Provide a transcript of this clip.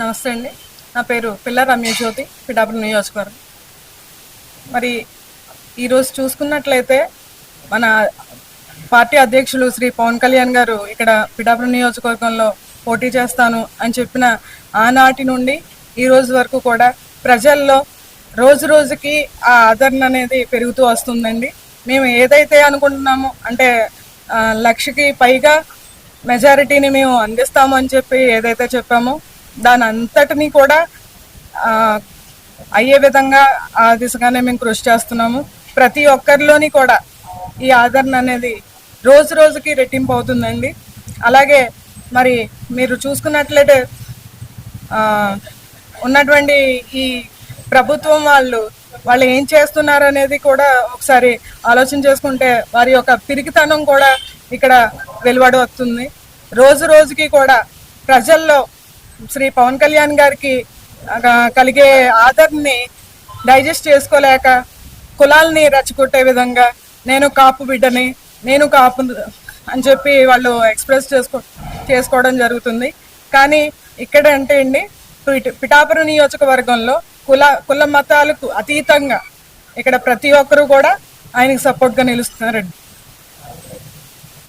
నమస్తే అండి. నా పేరు పిల్ల రమ్య జ్యోతి పిఠాపురం నియోజకవర్గం. మరి ఈరోజు చూసుకున్నట్లయితే మన పార్టీ అధ్యక్షులు శ్రీ పవన్ కళ్యాణ్ గారు ఇక్కడ పిఠాపురం నియోజకవర్గంలో పోటీ చేస్తాను అని చెప్పిన ఆనాటి నుండి ఈ రోజు వరకు కూడా ప్రజల్లో రోజు రోజుకి ఆ ఆదరణ అనేది పెరుగుతూ వస్తుందండి. మేము ఏదైతే అనుకుంటున్నామో అంటే లక్షకి పైగా మెజారిటీని మేము అందిస్తాము అని చెప్పి ఏదైతే చెప్పామో దాని అంతటిని కూడా అయ్యే విధంగా ఆ దిశగానే మేము కృషి చేస్తున్నాము. ప్రతి ఒక్కరిలోని కూడా ఈ ఆదరణ అనేది రోజు రోజుకి రెట్టింపు అవుతుందండి. అలాగే మరి మీరు చూసుకున్నట్లయితే ఉన్నటువంటి ఈ ప్రభుత్వం వాళ్ళు వాళ్ళు ఏం చేస్తున్నారు అనేది కూడా ఒకసారి ఆలోచన చేసుకుంటే వారి యొక్క పిరికితనం కూడా ఇక్కడ వెలువడి వస్తుంది రోజు రోజుకి కూడా ప్రజల్లో శ్రీ పవన్ కళ్యాణ్ గారికి కలిగే ఆదరణని డైజెస్ట్ చేసుకోలేక కులాల్ని రచ్చగొట్టే విధంగా నేను కాపు బిడ్డని నేను కాపు అని చెప్పి వాళ్ళు ఎక్స్ప్రెస్ చేసుకో చేసుకోవడం జరుగుతుంది. కానీ ఇక్కడ అంటే అండి పిట- పిఠాపురం నియోజకవర్గంలో కుల కుల మతాలకు అతీతంగా ఇక్కడ ప్రతి ఒక్కరూ కూడా ఆయనకు సపోర్ట్గా నిలుస్తున్నారండి.